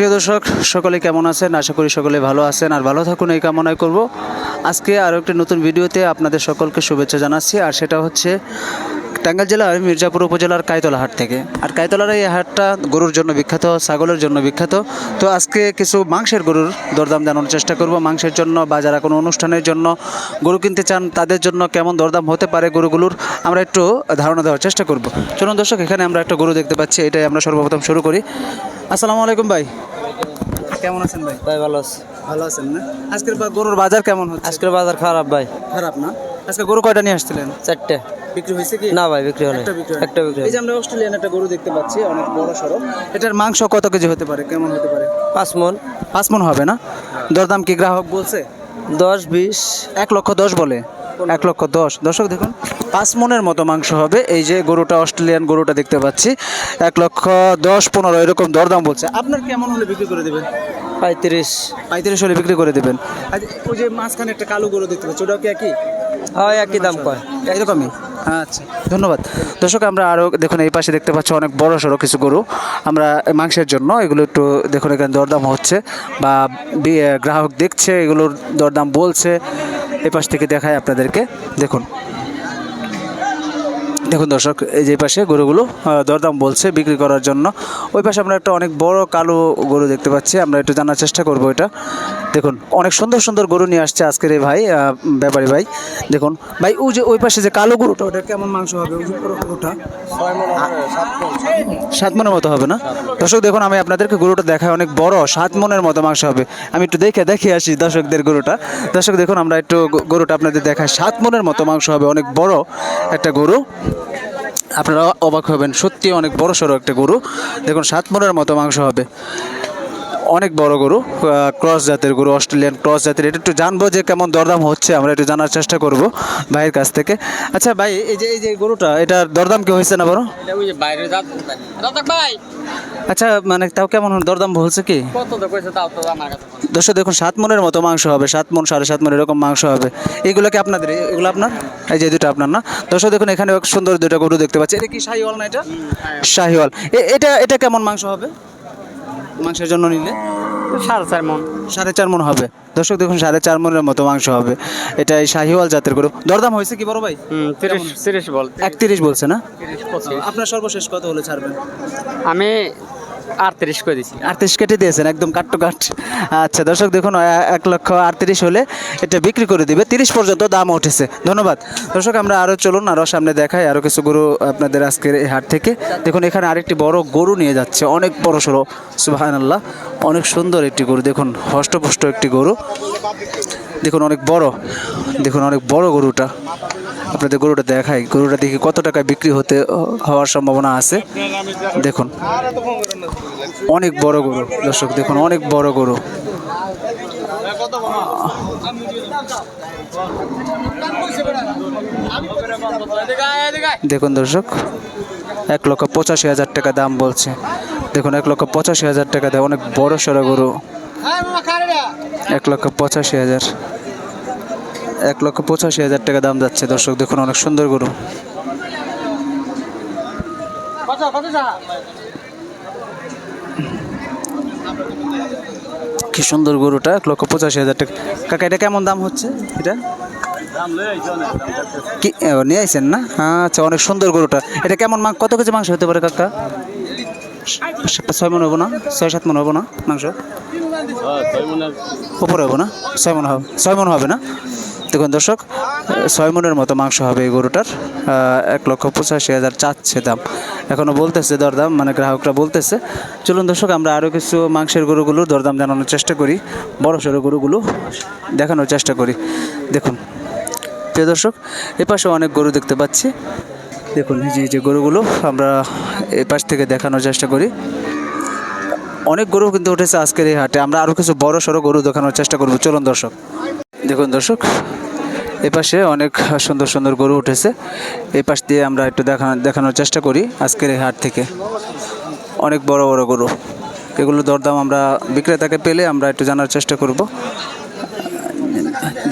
প্রিয় দর্শক, সকলে কেমন আছেন? আশা করি সকলে ভালো আছেন আর ভালো থাকুন, এই কামনায় করব। আজকে আরও একটি নতুন ভিডিওতে আপনাদের সকলকে শুভেচ্ছা জানাচ্ছি, আর সেটা হচ্ছে টাঙ্গাইল জেলার মির্জাপুর উপজেলার কায়তলা হাট থেকে। আর কায়তলার এই হাটটা গরুর জন্য বিখ্যাত, ছাগলের জন্য বিখ্যাত। তো আজকে কিছু মাংসের গরুর দরদাম জানানোর চেষ্টা করব। মাংসের জন্য বা যারা কোনো অনুষ্ঠানের জন্য গরু কিনতে চান, তাদের জন্য কেমন দরদাম হতে পারে গরুগুলোর, আমরা একটু ধারণা দেওয়ার চেষ্টা করব। চলুন দর্শক, এখানে আমরা একটা গরু দেখতে পাচ্ছি, এটাই আমরা সর্বপ্রথম শুরু করি। আসসালামু আলাইকুম ভাই। কেমন আছেন ভাই? ভাই ভালো আছে। ভালো আছেন না? আজকের গরুর বাজার কেমন হচ্ছে? আজকের বাজার খারাপ ভাই। খারাপ না? আজকে গরু কয়টা নিয়ে আসছিলেন? চারটে। বিক্রি হয়েছে কি? না ভাই বিক্রি হয়নি। একটা বিক্রি এই যে আমরা অস্ট্রেলিয়ান একটা গরু দেখতে পাচ্ছি অনেক বড় সড়ো। এটার মাংস কত কেজি হতে পারে? কেমন হতে পারে? পাঁচ মন। পাঁচ মন হবে না? দরদাম কি গ্রাহক বলছে? দশ বিশ। এক লক্ষ দশ বলে। এক লক্ষ দশ। দর্শক দেখুন পাঁচ মনের মতো মাংস হবে। এই যে গরুটা অস্ট্রেলিয়ান গরুটা দেখতে পাচ্ছি। এক লক্ষ দশ পনেরো এরকম দরদাম বলছে। আপনার কেমন হলে বিক্রি করে দেবেন? পঁয়ত্রিশ। পঁয়ত্রিশ হলে বিক্রি করে দেবেন। ওই যে মাঝখানে একটা কালো গরু দেখতে পাচ্ছি ওটাও কি একই? হয় একই দাম কয়। এরকমই? আচ্ছা ধন্যবাদ। দর্শক আমরা আরও দেখুন এই পাশে দেখতে পাচ্ছি অনেক বড় সড়ো কিছু গরু। আমরা মাংসের জন্য এগুলো একটু দেখুন এখানে দরদাম হচ্ছে বা গ্রাহক দেখছে এগুলোর দরদাম বলছে। এই পাশ থেকে দেখায় আপনাদেরকে। দেখুন। দেখুন দর্শক, এই যে পাশে গরুগুলো দরদাম বলছে বিক্রি করার জন্য। ওই পাশে আমরা একটা অনেক বড় কালো গরু দেখতে পাচ্ছি, আমরা একটু জানার চেষ্টা করব এটা। দেখুন, অনেক সুন্দর সুন্দর গরু নিয়ে আসছে আজকের এই ভাই ব্যাপারী ভাই। দেখুন, ভাই, ওই যে, ওই পাশে যে কালো গরুটা ওটা কেমন মাংস হবে? সাত মনের মতো হবে না? দর্শক, দেখুন, আমি আপনাদেরকে গরুটা দেখায় অনেক বড়, সাত মনের মতো মাংস হবে। আমি একটু দেখে দেখে আসি দর্শকদের গরুটা। দর্শক, দেখুন, আমরা একটু গরুটা আপনাদের দেখাই, সাত মনের মতো মাংস হবে, অনেক বড় একটা গরু। আপনারা অবাক হবেন সত্যি অনেক বড় সড়ো একটা গরু। দেখুন সাত মনের মতো মাংস হবে। অনেক বড় গরু ক্রস জাতের গরু অস্ট্রেলিয়ান ক্রস জাতের। এটা একটু জানব যে কেমন দরদাম হচ্ছে আমরা একটু জানার চেষ্টা করব ভাইয়ের কাছ থেকে। আচ্ছা ভাই এই যে এই যে গরুটা এটার দরদাম কি হয়েছে না বড়? আচ্ছা মানে তাও কেমন দরদাম বলছে কি? কত তো কইছে তাও তো আমার কাছে দর্শক দেখুন সাত মনের মতো মাংস হবে সাত মন সাড়ে সাত মন এরকম মাংস হবে। এগুলো কি আপনাদের এগুলো আপনার? এই যে দুটো আপনার না? দর্শক দেখুন এখানে এক সুন্দর দুটো গরু দেখতে পাচ্ছি। এটা কি শাহিওয়াল না এটা? শাহিওয়াল। এটা এটা কেমন মাংস হবে? মাংসের জন্য নিলে। সাড়ে চার মন। সাড়ে চার মন হবে। দর্শক দেখুন সাড়ে চার মনের মতো মাংস হবে। এটা এই শাহিওয়াল জাতের গরু। দরদাম হয়েছে কি বড় ভাই? তিরিশ তিরিশ বল। একত্রিশ বলছে না? আপনার সর্বশেষ কত হলে ছাড়বেন? আমি আটত্রিশ করে দিছি। আটত্রিশ কেটে দিয়েছেন একদম কাট টু কাট। আচ্ছা দর্শক দেখুন এক লক্ষ আটত্রিশ হলে এটা বিক্রি করে দিবে। তিরিশ পর্যন্ত দাম উঠেছে। ধন্যবাদ। দর্শক আমরা আরও চলুন আরও সামনে দেখাই আরও কিছু গরু আপনাদের আজকের এই হাট থেকে। দেখুন এখানে আরেকটি বড় গরু নিয়ে যাচ্ছে। অনেক বড় সড়ো। সুবাহান আল্লাহ অনেক সুন্দর একটি গরু। দেখুন, হষ্টপুষ্ট একটি গরু। দেখুন, অনেক বড়। দেখুন, অনেক বড় গরুটা। আপনাদের গরুটা দেখাই। গরুটা দেখি কত টাকায় বিক্রি হতে, হওয়ার সম্ভাবনা আছে। দেখুন, অনেক বড় গরু। দর্শক, দেখুন, অনেক বড় গরু। দেখুন, দর্শক, এক লক্ষ পঁচাশি হাজার টাকা দাম বলছে। দেখুন, এক লক্ষ পঁচাশি হাজার টাকা দেয়। অনেক বড় সড়ো গরু। এক লক্ষ পঁচাশি হাজার। এক লক্ষ পঁচাশি হাজার টাকা দাম যাচ্ছে। দর্শক, দেখুন, অনেক সুন্দর গরু। কি সুন্দর গরুটা, এক লক্ষ পঁচাশি হাজার টাকা। কাকা, এটা কেমন দাম হচ্ছে? এটা? কি নিয়ে আইছেন না? আচ্ছা অনেক সুন্দর গরুটা। এটা কেমন কত কেজি মাংস হতে পারে, কাকা? ছয় মন হব না? ছয় সাত মন হব না মাংস? উপরে হব না? ছয় মনে হবে ছয় মন হবে না? দেখুন দর্শক, ছয় মনের মতো মাংস হবে এই গরুটার। এক লক্ষ পঁচাশি হাজার চাচ্ছে দাম। এখনও বলতেছে দরদাম মানে গ্রাহকরা বলতেছে। চলুন দর্শক, আমরা আরও কিছু মাংসের গরুগুলো দরদাম জানানোর চেষ্টা করি। বড় সড়ো গরুগুলো দেখানোর চেষ্টা করি। দেখুন, প্রিয় দর্শক, এপাশে অনেক গরু দেখতে পাচ্ছি। দেখুন, এই যে গরুগুলো আমরা এপাশ থেকে দেখানোর চেষ্টা করি। অনেক গরু কিন্তু উঠেছে আজকের এই হাটে। আমরা আরও কিছু বড় সড়ো গরু দেখানোর চেষ্টা করব। চলুন দর্শক। দেখুন দর্শক এপাশে অনেক সুন্দর সুন্দর গরু উঠেছে। এই পাশ দিয়ে আমরা একটু দেখানো দেখানোর চেষ্টা করি আজকের এই হাট থেকে। অনেক বড় বড় গরু। এগুলো দরদাম আমরা বিক্রেতাকে পেলে আমরা একটু জানার চেষ্টা করব।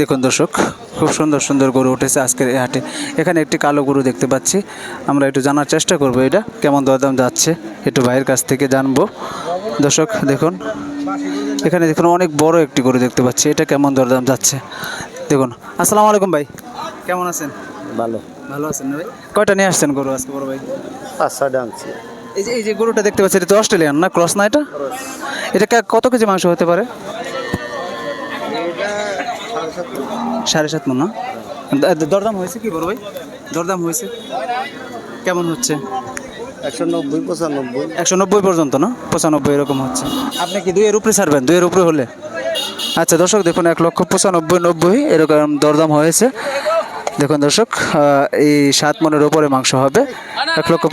দেখুন দর্শক খুব সুন্দর সুন্দর গরু উঠেছে আজকের এই হাটে। এখানে একটি কালো গরু দেখতে পাচ্ছি। আমরা একটু জানার চেষ্টা করব এটা কেমন দরদাম যাচ্ছে একটু ভাইয়ের কাছ থেকে জানব। দর্শক দেখুন এখানে দেখুন অনেক বড় একটি গরু দেখতে পাচ্ছি এটা কেমন দরদাম যাচ্ছে? দেখুন আসসালামু আলাইকুম ভাই কেমন আছেন? ভালো। ভালো আছেন ভাই? কয়টা নিয়ে আসছেন গরু আজকে বড় ভাই? আচ্ছা আনছি। এই যে এই যে গরুটা দেখতে পাচ্ছি এটা তো অস্ট্রেলিয়ান না ক্রস না এটা? এটা কত কেজি মাংস হতে পারে? সাড়ে সাত মন না? দরদাম হয়েছে কি বড় ভাই? দরদাম হয়েছে। কেমন হচ্ছে? একশো নব্বই পঁচানব্বই। একশো নব্বই পর্যন্ত না? পঁচানব্বই এরকম হচ্ছে। আপনি কি দুইয়ের উপরে ছাড়বেন? দুইয়ের উপরে হলে? আচ্ছা দর্শক দেখুন এক লক্ষ পঁচানব্বই নব্বই এরকম দরদাম হয়েছে। দেখুন দর্শক এই সাত মনের ওপরে মাংস হবে। এক লক্ষ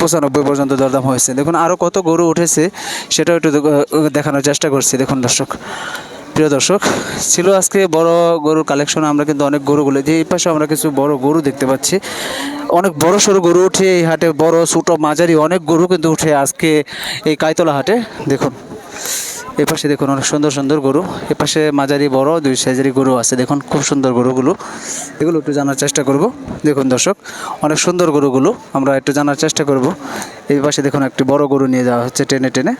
পঁচানব্বই পর্যন্ত দরদাম হয়েছে। দেখুন আরও কত গরু উঠেছে সেটাও একটু দেখানোর চেষ্টা করছি। দেখুন দর্শক প্রিয় দর্শক, ছিল আজকে বড় গরুর কালেকশন আমরা কিন্তু অনেক গরুগুলো যে এই পাশে আমরা কিছু বড় গরু দেখতে পাচ্ছি। অনেক বড় সড়ো গরু উঠে এই হাটে, বড়, ছোটো, মাঝারি অনেক গরু কিন্তু উঠে আজকে এই কাইতলা হাটে। দেখুন এ পাশে দেখুন অনেক সুন্দর সুন্দর গরু। এ পাশে মাঝারি বড়, দুই সাইজেরই গরু আছে। দেখুন, খুব সুন্দর গরুগুলো। এগুলো একটু জানার চেষ্টা করব। দেখুন দর্শক, অনেক সুন্দর গরুগুলো। আমরা একটু জানার চেষ্টা করব। এই পাশে দেখুন একটি বড় গরু নিয়ে যাওয়া হচ্ছে টেনে টেনে।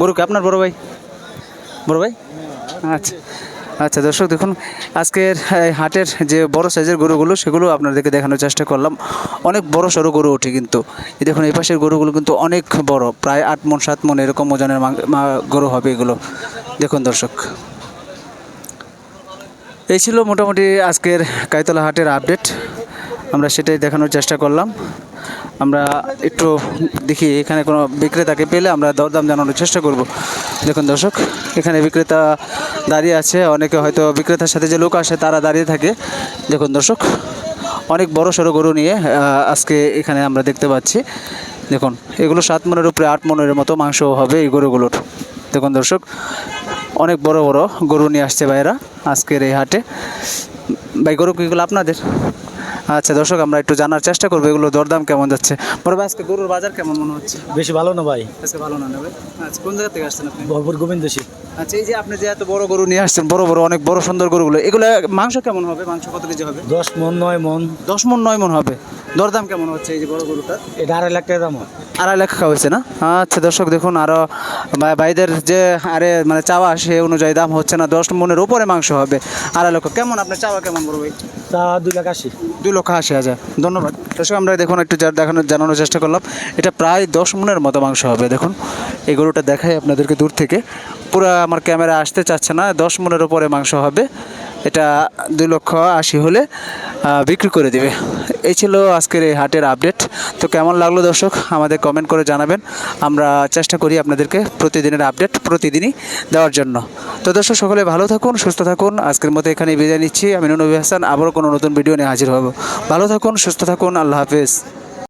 গরুকে আপনার বড় ভাই? বড় ভাই? আচ্ছা আচ্ছা দর্শক দেখুন, আজকের হাটের যে বড় সাইজের গরুগুলো, সেগুলো আপনাদেরকে দেখানোর চেষ্টা করলাম। অনেক বড় সড়ো গরু ওঠে কিন্তু। এই দেখুন, এই পাশের গরুগুলো কিন্তু অনেক বড়, প্রায় আট মন, সাত মন এরকম ওজনের গরু হবে এগুলো। দেখুন দর্শক। এই ছিল মোটামুটি আজকের কাইতলা হাটের আপডেট আমরা সেটাই দেখানোর চেষ্টা করলাম। আমরা একটু দেখি এখানে কোনো বিক্রেতাকে পেলে আমরা দরদাম জানানোর চেষ্টা করব। দেখুন দর্শক, এখানে বিক্রেতা দাঁড়িয়ে আছে। অনেকে হয়তো বিক্রেতার সাথে যে লোক আসে তারা দাঁড়িয়ে থাকে। দেখুন দর্শক, অনেক বড় সড়ো গরু নিয়ে আজকে এখানে আমরা দেখতে পাচ্ছি। দেখুন, এগুলো সাত মনের উপরে আট মনের মতো মাংস হবে এই গরুগুলোর। দেখুন দর্শক, অনেক বড় বড় গরু নিয়ে আসছে ভাইরা আজকের এই হাটে। ভাই, গরু কি এগুলো আপনাদের আচ্ছা দর্শক আমরা একটু জানার চেষ্টা করব এগুলো দরদাম কেমন যাচ্ছে। বড় ভাই আজকে গরুর বাজার কেমন মনে হচ্ছে? বেশি ভালো না ভাই। আজকে ভালো না না ভাই? আচ্ছা কোন জায়গা থেকে আসছেন আপনি? ভরপুর গোবিন্দ সিং আচ্ছা এই যে আপনি যে এত বড় গরু নিয়ে আসছেন বড় বড় অনেক বড় সুন্দর গরুগুলো এগুলো মাংস কেমন হবে? মাংস কত কেজি হবে? দশ মন নয় মন। দশ মন নয় মন হবে। দরদাম কেমন হচ্ছে এই যে বড় গরুটা এটা আড়াই লাখ টাকা দাম হয়। আড়াই লাখ হয়েছে না? আচ্ছা দর্শক দেখুন আরও ভাই- ভাইদের যে আরে মানে চাওয়া সে অনুযায়ী দাম হচ্ছে না দশ মনের উপরে মাংস হবে। আড়াই লক্ষ কেমন আপনার চাওয়া কেমন বড় ভাই? তা দুই লাখ আশি। দুই লক্ষ আশি হাজার ধন্যবাদ। দর্শক আমরা দেখুন একটু দেখানোর জানানোর চেষ্টা করলাম। এটা প্রায় দশ মনের মতো মাংস হবে দেখুন। এই গরুটা দেখাই আপনাদেরকে দূর থেকে। পুরো আমার ক্যামেরা আসতে চাচ্ছে না দশ মনের উপরে মাংস হবে। এটা দুই লক্ষ আশি হলে বিক্রি করে দেবে। এই ছিল আজকের এই হাটের আপডেট তো কেমন লাগল দর্শক? আমাদের কমেন্ট করে জানাবেন। আমরা চেষ্টা করি আপনাদেরকে প্রতিদিনের আপডেট প্রতিদিনই দেওয়ার জন্য। তো দর্শক, সকলে ভালো থাকুন, সুস্থ থাকুন। আজকের মতো এখানে বিদায় নিচ্ছি। আমি নবী হাসান। আবারও কোনো নতুন ভিডিও নিয়ে হাজির হব। ভালো থাকুন, সুস্থ থাকুন। আল্লাহ হাফেজ।